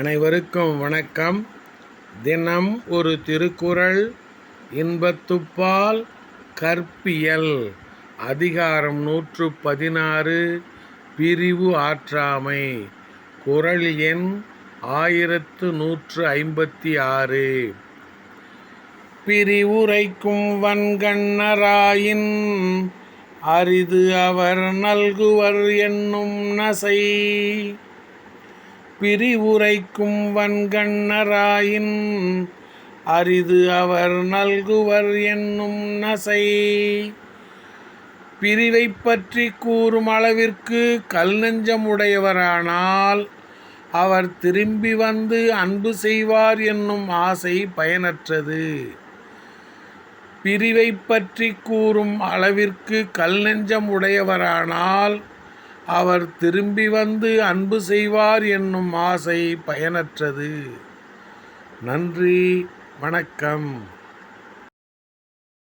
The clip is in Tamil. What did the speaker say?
அனைவருக்கும் வணக்கம். தினம் ஒரு திருக்குறள் இன்பத்துப்பால் கற்பியல் அதிகாரம் நூற்று பதினாறு பிரிவு ஆற்றாமை குரல் எண் ஆயிரத்து நூற்று ஐம்பத்தி ஆறு. பிரிவுரைக்கும் வன்கண்ணராயின் அரிது அவர் நல்குவர் என்னும் நசை பிரிவுரைக்கும் வன்கண்ணராயின் அரிது அவர் நல்குவர் என்னும் நசை. பிரிவை பற்றி கூறும் அளவிற்கு கல் நெஞ்சமுடையவரானால் அவர் திரும்பி வந்து அன்பு செய்வார் என்னும் ஆசை பயனற்றது. பிரிவை பற்றி கூறும் அளவிற்கு கல் நெஞ்சம் உடையவரானால் அவர் திரும்பி வந்து அன்பு செய்வார் என்னும் ஆசை பயனற்றது. நன்றி வணக்கம்.